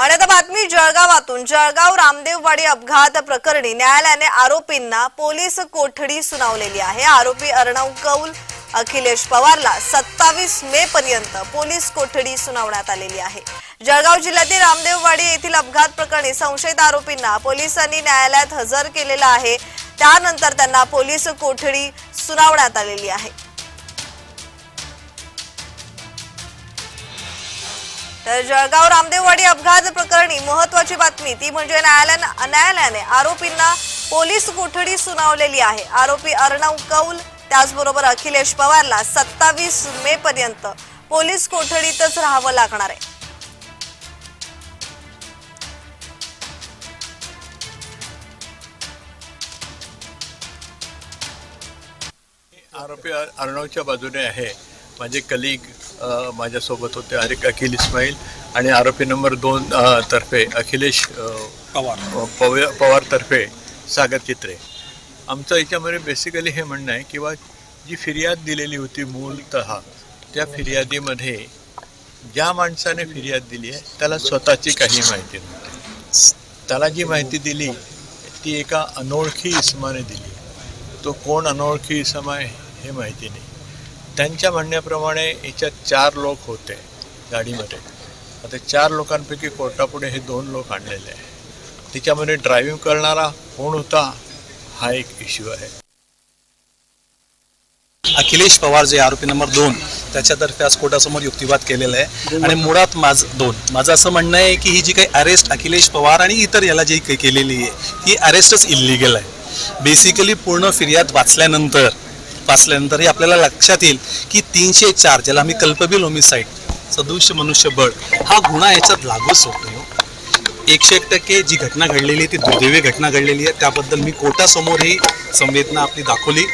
आणि आता बातमी जळगावातून. जळगाव रामदेववाडी अपघात प्रकरणी न्यायालयाने आरोपींना पोलीस कोठडी सुनावलेली आहे. आरोपी अर्णव कौल अखिलेश पवारला सत्तावीस मे पर्यंत पोलीस कोठडी सुनावण्यात आलेली आहे. जळगाव जिल्ह्यातील रामदेववाडी येथील अपघात प्रकरणी संशयित आरोपींना पोलिसांनी न्यायालयात हजर केलेलं आहे. त्यानंतर त्यांना पोलीस कोठडी सुनावण्यात आलेली आहे. तर जळगाव रामदेववाडी अपघात प्रकरणी महत्वाची बातमी ती म्हणजे न्यायालयाने न्यायालयाने आरोपींना पोलीस कोठडी सुनावलेली आहे. आरोपी अर्णव कौल त्याचबरोबर अखिलेश पवारला सत्तावीस मे पर्यंत पोलीस कोठडीतच राहावं लागणार आहे. आरोपी अर्णवच्या बाजूने आहे. माझे कलिग माझ्यासोबत होते अरिक अखिल इस्माईल आणि आरोपी नंबर दोन तर्फे अखिलेश पवार. पव पवारतर्फे सागर चित्रे. आमचं याच्यामध्ये बेसिकली हे म्हणणं आहे किंवा जी फिर्याद दिलेली होती मूलतः त्या फिर्यादीमध्ये ज्या माणसाने फिर्याद दिली आहे त्याला स्वतःची काही माहिती नव्हती. त्याला जी माहिती दिली ती एका अनोळखी इसमाने दिली. तो कोण अनोळखी इसम आहे हे माहिती नाही. त्यांच्या म्हणण्याप्रमाणे याच्यात चार लोक होते गाडीमध्ये. आता चार लोकांपैकी कोर्टापुढे हे दोन लोक आणलेले आहे त्याच्यामध्ये ड्रायव्हिंग करणारा कोण होता हा एक इश्यू आहे. अखिलेश पवार जे आरोपी नंबर दोन त्याच्यातर्फे आज कोर्टासमोर युक्तिवाद केलेला आहे. आणि मुळात माझ दोन. माझं असं म्हणणं आहे की ही जी काही अरेस्ट अखिलेश पवार आणि इतर याला जी काही केलेली आहे ही अरेस्टच इल्लिगल आहे. बेसिकली पूर्ण फिर्याद वाचल्यानंतर वाचल्यानंतरही आपल्याला लक्षात येईल की तीनशे चार ज्याला आम्ही कल्पबिल होमिसाईड सदृश्य मनुष्यबळ हा गुन्हा याच्यात लागूच होतो एकशे एक टक्के जी घटना घडलेली आहे ती दुर्दैवी घटना घडलेली आहे. त्याबद्दल मी कोर्टासमोर ही संवेदना आपली दाखवली.